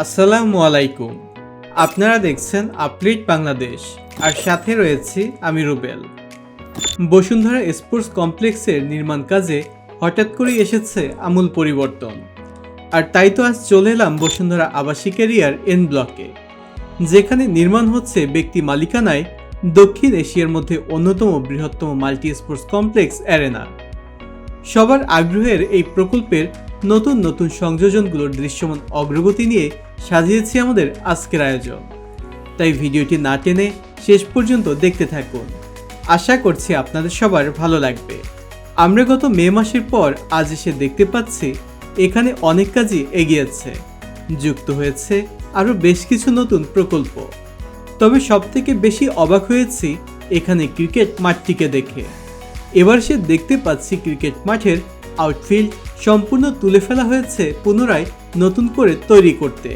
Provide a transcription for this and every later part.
আসসালামু আলাইকুম। আপনারা দেখছেন আপলিট বাংলাদেশ, আর সাথে রয়েছি আমি রুবেল। বসুন্ধরা স্পোর্টস কমপ্লেক্সের নির্মাণ কাজে হঠাৎ করেই এসেছে আমূল পরিবর্তন। আর তাই তো আজ চলে এলাম বসুন্ধরা আবাসিক এরিয়ার এন ব্লকে, যেখানে নির্মাণ হচ্ছে ব্যক্তি মালিকানায় দক্ষিণ এশিয়ার মধ্যে অন্যতম বৃহত্তম মাল্টি স্পোর্টস কমপ্লেক্স অ্যারেনা। সবার আগ্রহের এই প্রকল্পের নতুন নতুন সংযোজনগুলোর দৃশ্যমান অগ্রগতি নিয়ে সাজিয়েছি আমাদের আজকের আয়োজন। তাই ভিডিওটি না টেনে শেষ পর্যন্ত দেখতে থাকুন। আশা করছি আপনাদের সবার ভালো লাগবে। আমরা গত মে মাসের পর আজ এসে দেখতে পাচ্ছি, এখানে অনেক কাজই এগিয়েছে। যুক্ত হয়েছে আরও বেশ কিছু নতুন প্রকল্প। তবে সবথেকে বেশি অবাক হয়েছি এখানে ক্রিকেট মাঠটিকে দেখে। এবার সে দেখতে পাচ্ছি ক্রিকেট মাঠের আউটফিল্ড সম্পূর্ণ তুলে ফেলা হয়েছে পুনরায় নতুন করে তৈরি করতে।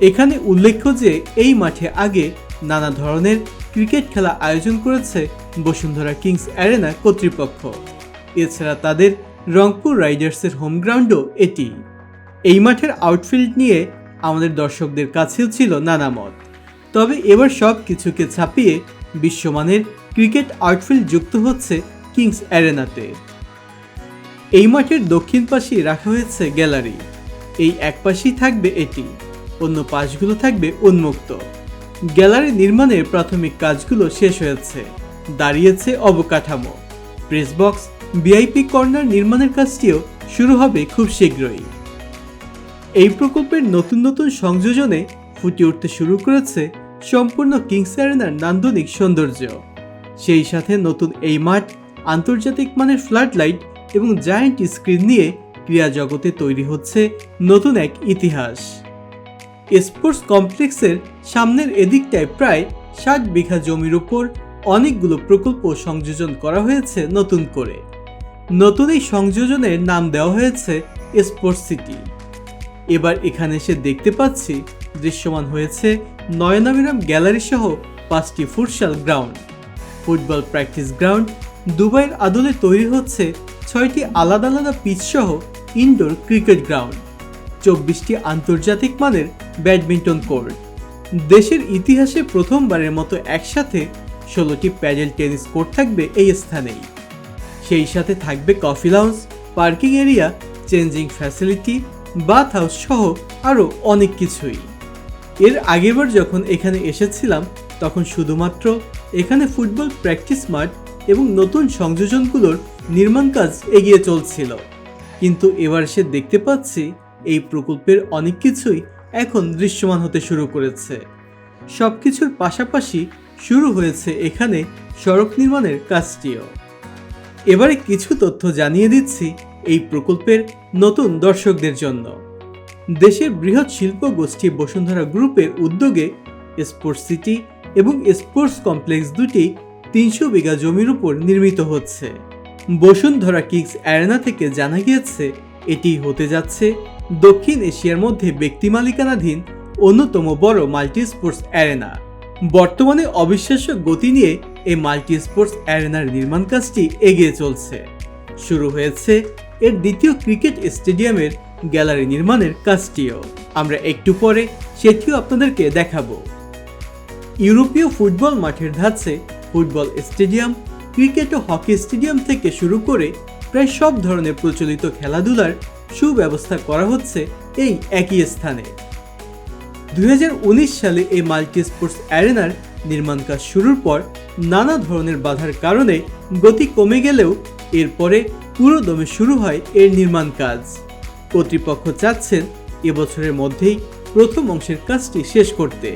এখানে উল্লেখ্য যে, এই মাঠে আগে নানা ধরনের ক্রিকেট খেলা আয়োজন করেছে বসুন্ধরা কিংস অ্যারেনা কর্তৃপক্ষ। এছাড়া তাদের রংপুর রাইডার্সের হোম গ্রাউন্ডও এটি। এই মাঠের আউটফিল্ড নিয়ে আমাদের দর্শকদের কাছেও ছিল নানা মত। তবে এবার সব কিছুকে ছাপিয়ে বিশ্বমানের ক্রিকেট আউটফিল্ড যুক্ত হচ্ছে কিংস অ্যারেনাতে। এই মাঠের দক্ষিণ পাশে রাখা হয়েছে গ্যালারি। এই এক পাশেই থাকবে এটি, অন্য পাশগুলো থাকবে উন্মুক্ত। গ্যালারি নির্মাণের প্রাথমিক কাজগুলো শেষ হয়েছে, দাঁড়িয়েছে অবকাঠামো। প্রেস বক্স, ভিআইপি কর্নার নির্মাণের কাজটিও শুরু হবে খুব শীঘ্রই। এই প্রকল্পের নতুন নতুন সংযোজনে ফুটে উঠতে শুরু করেছে সম্পূর্ণ কিংস অ্যারেনার নান্দনিক সৌন্দর্য। সেই সাথে নতুন এই মাঠ, আন্তর্জাতিক মানের ফ্লাড লাইট এবং জায়ান্ট স্ক্রিন নিয়ে ক্রীড়া জগতে তৈরি হচ্ছে নতুন এক ইতিহাস। স্পোর্টস কমপ্লেক্সের সামনের এদিকটায় প্রায় ষাট বিঘা জমির উপর অনেকগুলো প্রকল্প সংযোজন করা হয়েছে নতুন করে। নতুন এই সংযোজনের নাম দেওয়া হয়েছে স্পোর্টস সিটি এবার এখানে এসে দেখতে পাচ্ছি দৃশ্যমান হয়েছে নয়নাবিরাম গ্যালারি সহ পাঁচটি futsal ground football practice ground দুবাইয়ের আদলে তৈরি হচ্ছে ছয়টি আলাদা আলাদা পিচ সহ ইনডোর ক্রিকেট গ্রাউন্ড চব্বিশটি আন্তর্জাতিক মানের ব্যাডমিন্টন কোর্ট দেশের ইতিহাসে প্রথমবারের মতো একসাথে ষোলোটি প্যাডেল টেনিস কোর্ট থাকবে এই স্থানেই। সেই সাথে থাকবে coffee lounge parking area changing facility bath house সহ আরও অনেক কিছুই। এর আগেরবার যখন এখানে এসেছিলাম, তখন শুধুমাত্র এখানে ফুটবল প্র্যাকটিস মাঠ এবং নতুন সংযোজনগুলোর নির্মাণ কাজ এগিয়ে চলছিল। কিন্তু এবার সে দেখতে পাচ্ছি, এই প্রকল্পের অনেক কিছুই এখন দৃশ্যমান হতে শুরু করেছে। সব কিছুর পাশাপাশি শুরু হয়েছে এখানে সড়ক নির্মাণের কাজটিও। এবারে কিছু তথ্য জানিয়ে দিচ্ছি এই প্রকল্পের নতুন দর্শকদের জন্য। দেশের বৃহৎ শিল্প গোষ্ঠী বসুন্ধরা গ্রুপের উদ্যোগে স্পোর্টস সিটি এবং স্পোর্টস কমপ্লেক্স দুটি তিনশো বিঘা জমির উপর নির্মিত হচ্ছে। বসুন্ধরা কিংস অ্যারেনা থেকে জানা গিয়েছে, এটি হতে যাচ্ছে দক্ষিণ এশিয়ার মধ্যে ব্যক্তি মালিকানাধীন অন্যতম বড় মাল্টি স্পোর্টস অ্যারেনা। বর্তমানে অবিশ্বাস্য গতি নিয়ে এই মাল্টি স্পোর্টস অ্যারেনার নির্মাণ কাজটি এগিয়ে চলছে। শুরু হয়েছে এর দ্বিতীয় ক্রিকেট স্টেডিয়ামের গ্যালারি নির্মাণের কাজটিও। আমরা একটু পরে সেটিও আপনাদেরকে দেখাবো। ইউরোপীয় ফুটবল মাঠের ধাঁচে ফুটবল স্টেডিয়াম, ক্রিকেট ও হকি স্টেডিয়াম থেকে শুরু করে প্রায় সব ধরনের প্রচলিত খেলাধুলার সুব্যবস্থা করা হচ্ছে এই একই স্থানে। দু হাজার উনিশ সালে এই মাল্টি স্পোর্টস অ্যারেনার নির্মাণ কাজ শুরুর পর নানা ধরনের বাধার কারণে গতি কমে গেলেও এরপরে পুরো দমে শুরু হয় এর নির্মাণ কাজ। কর্তৃপক্ষ চাচ্ছেন এবছরের মধ্যেই প্রথম অংশের কাজটি শেষ করতে।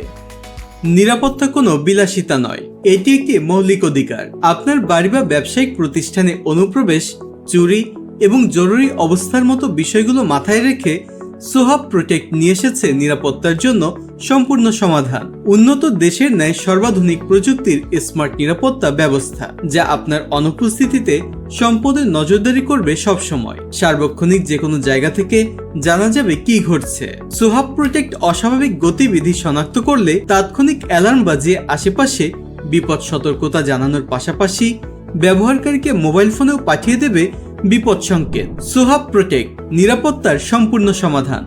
নিরাপত্তা কোনো বিলাসিতা নয়। এটি একটি মৌলিক অধিকার। আপনার বাড়ি বা ব্যবসায়িক প্রতিষ্ঠানে অনুপ্রবেশ, চুরি এবং জরুরি অবস্থার মতো বিষয়গুলো মাথায় রেখে সোহাব প্রোটেক্ট নিয়ে এসেছে নিরাপত্তার জন্য সম্পূর্ণ সমাধান। উন্নত দেশের ন্যায় সর্বাধুনিক প্রযুক্তির স্মার্ট নিরাপত্তা ব্যবস্থা, যা আপনার অনুপস্থিতিতে সম্পদের নজরদারি করবে সব সময় সার্বক্ষণিক যে কোনো জায়গা থেকে জানা যাবে কি ঘটছে। সোহাব প্রোটেক্ট অস্বাভাবিক গতিবিধি শনাক্ত করলে তাৎক্ষণিক অ্যালার্ম বাজিয়ে আশেপাশে বিপদ সতর্কতা জানানোর পাশাপাশি ব্যবহারকারীকে মোবাইল ফোনেও পাঠিয়ে দেবে বিপদ সংকেত। সোহাব প্রোটেক্ট, নিরাপত্তার সম্পূর্ণ সমাধান।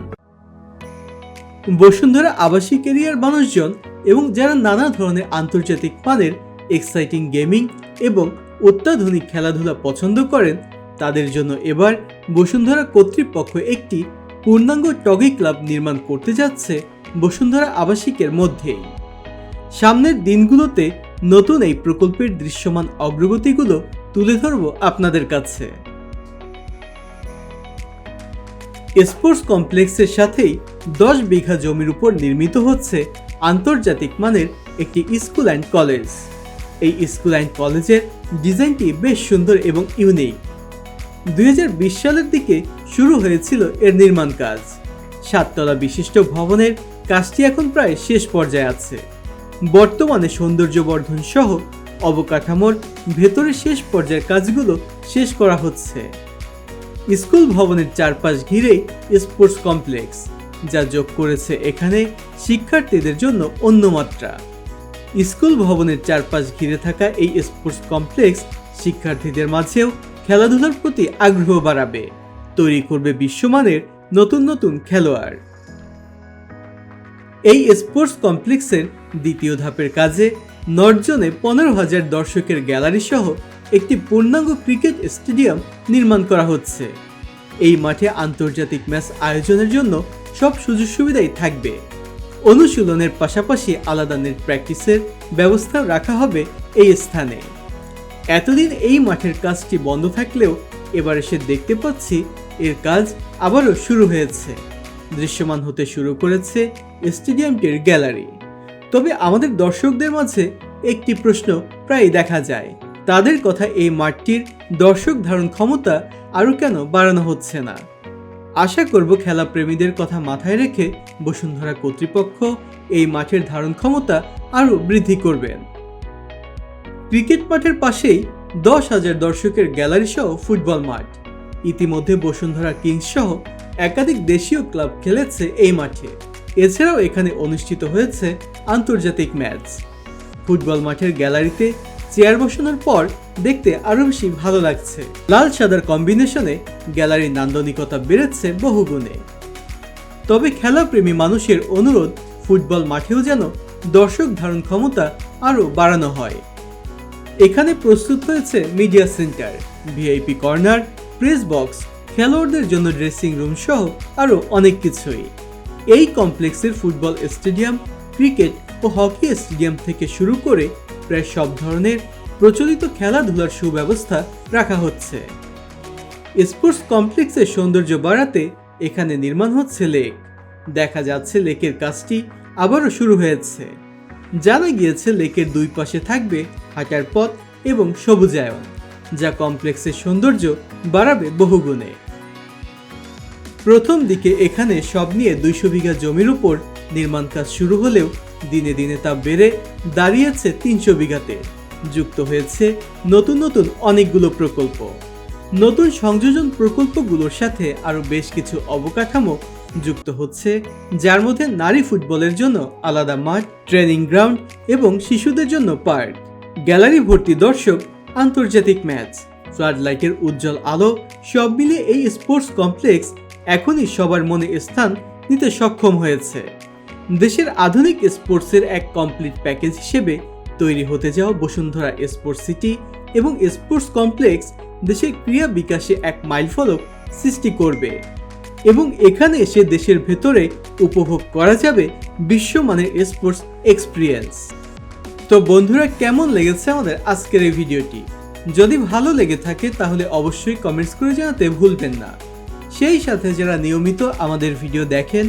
বসুন্ধরা আবাসিক এরিয়ার মানুষজন এবং যারা নানা ধরনের আন্তর্জাতিক মানের এক্সাইটিং গেমিং এবং অত্যাধুনিক খেলাধুলা পছন্দ করেন, তাদের জন্য এবার বসুন্ধরা কর্তৃপক্ষ একটি পূর্ণাঙ্গ টগি ক্লাব নির্মাণ করতে যাচ্ছে বসুন্ধরা আবাসিকের মধ্যেই। সামনের দিনগুলোতে নতুন এই প্রকল্পের দৃশ্যমান অগ্রগতিগুলো তুলে ধরব আপনাদের কাছে। স্পোর্টস কমপ্লেক্সের সাথেই দশ বিঘা জমির উপর নির্মিত হচ্ছে আন্তর্জাতিক মানের একটি স্কুল অ্যান্ড কলেজ। এই স্কুল অ্যান্ড কলেজের ডিজাইনটি বেশ সুন্দর এবং ইউনিক। দুই হাজার বিশ সালের দিকে শুরু হয়েছিল এর নির্মাণ কাজ। সাততলা বিশিষ্ট ভবনের কাজটি এখন প্রায় শেষ পর্যায়ে আছে। বর্তমানে সৌন্দর্যবর্ধন সহ অবকাঠামোর ভেতরে শেষ পর্যায়ের কাজগুলো শেষ করা হচ্ছে। স্কুল ভবনের চারপাশ ঘিরেই স্পোর্টস কমপ্লেক্স, যা যোগ করেছে এখানে শিক্ষার্থীদের জন্য অন্য মাত্রা। স্কুল ভবনের চারপাশ ঘিরে থাকা এই স্পোর্টস কমপ্লেক্স শিক্ষার্থীদের মাঝেও খেলাধুলার প্রতি আগ্রহ বাড়াবে, তৈরি করবে বিশ্বমানের নতুন নতুন খেলোয়াড়। এই স্পোর্টস কমপ্লেক্সের দ্বিতীয় ধাপের কাজে নর্জনে পনেরো হাজার দর্শকের গ্যালারি সহ একটি পূর্ণাঙ্গ ক্রিকেট স্টেডিয়াম নির্মাণ করা হচ্ছে। এই মাঠে আন্তর্জাতিক ম্যাচ আয়োজনের জন্য সব সুযোগ সুবিধাই থাকবে। অনুশীলনের পাশাপাশি আলাদা নেট প্র্যাকটিসের ব্যবস্থা রাখা হবে এই স্থানে। এতদিন এই মাঠের কাজটি বন্ধ থাকলেও এবার এসে দেখতে পাচ্ছি এর কাজ আবারও শুরু হয়েছে। দৃশ্যমান হতে শুরু করেছে স্টেডিয়ামটির গ্যালারি। তবে আমাদের দর্শকদের মাঝে একটি প্রশ্ন প্রায় দেখা যায়। তাদের কথা এই মাঠটির দর্শক ধারণ ক্ষমতা আরও কেন বাড়ানো হচ্ছে না? আশা করব খেলা প্রেমীদের কথা মাথায় রেখে বসুন্ধরা কর্তৃপক্ষ এই মাঠের ধারণ ক্ষমতা আরও বৃদ্ধি করবেন। ক্রিকেট মাঠের পাশেই দশ হাজার দর্শকের গ্যালারি সহ ফুটবল মাঠ। ইতিমধ্যে বসুন্ধরা কিংস সহ একাধিক দেশীয় ক্লাব খেলেছে এই মাঠে। এছাড়াও এখানে অনুষ্ঠিত হয়েছে আন্তর্জাতিক ম্যাচ। ফুটবল মাঠের গ্যালারিতে চেয়ার বসানোর পর দেখতে আরও বেশি ভালো লাগছে। লাল সাদার কম্বিনেশনে গ্যালারির নান্দনিকতা বেড়েছে বহুগুণে। তবে খেলাপ্রেমী মানুষের অনুরোধ, ফুটবল মাঠেও যেন দর্শক ধারণ ক্ষমতা আরও বাড়ানো হয়। এখানে প্রস্তুত হয়েছে media centre, VIP corner, press box, খেলোয়াড়দের জন্য ড্রেসিং রুম সহ আরও অনেক কিছুই। এই কমপ্লেক্সের ফুটবল স্টেডিয়াম, ক্রিকেট ও হকি স্টেডিয়াম থেকে শুরু করে প্রায় সব ধরনের প্রচলিত খেলাধুলার সুব্যবস্থা রাখা হচ্ছে। স্পোর্টস কমপ্লেক্সের সৌন্দর্য বাড়াতে এখানে নির্মাণ হচ্ছে লেক। দেখা যাচ্ছে লেকের কাজটি আবারও শুরু হয়েছে। জানা গিয়েছে লেকের দুই পাশে থাকবে হাঁটার পথ এবং সবুজায়ন, যা কমপ্লেক্সের সৌন্দর্য বাড়াবে বহুগুণে। প্রথম দিকে এখানে সব নিয়ে দুইশো বিঘা জমির উপর নির্মাণ কাজ শুরু হলেও দিনে দিনে তা বেড়ে দাঁড়িয়েছে তিনশো বিঘাতে। যুক্ত হয়েছে নতুন নতুন অনেকগুলো প্রকল্প। নতুন সংযোজন প্রকল্পগুলোর সাথে আরও বেশ কিছু অবকাঠামো যুক্ত হচ্ছে, যার মধ্যে নারী ফুটবলের জন্য আলাদা মাঠ, ট্রেনিং গ্রাউন্ড এবং শিশুদের জন্য পার্ক, গ্যালারি ভর্তি দর্শক, আন্তর্জাতিক ম্যাচ ফ্লাড লাইটের উজ্জ্বল আলো, সব মিলিয়ে এই স্পোর্টস কমপ্লেক্স এখনই সবার মনে স্থান নিতে সক্ষম হয়েছে। দেশের আধুনিক স্পোর্টসের এক কমপ্লিট প্যাকেজ হিসেবে তৈরি হতে যাওয়া বসুন্ধরা স্পোর্টস সিটি এবং স্পোর্টস কমপ্লেক্স দেশের ক্রিয়া বিকাশে এক মাইলফলক সৃষ্টি করবে এবং এখানে এসে দেশের ভেতরে উপভোগ করা যাবে বিশ্বমানের স্পোর্টস এক্সপিরিয়েন্স তো বন্ধুরা, কেমন লেগেছে আমাদের আজকের এই ভিডিওটি? যদি ভালো লেগে থাকে, তাহলে অবশ্যই কমেন্টস করে জানাতে ভুলবেন না। সেই সাথে যারা নিয়মিত আমাদের ভিডিও দেখেন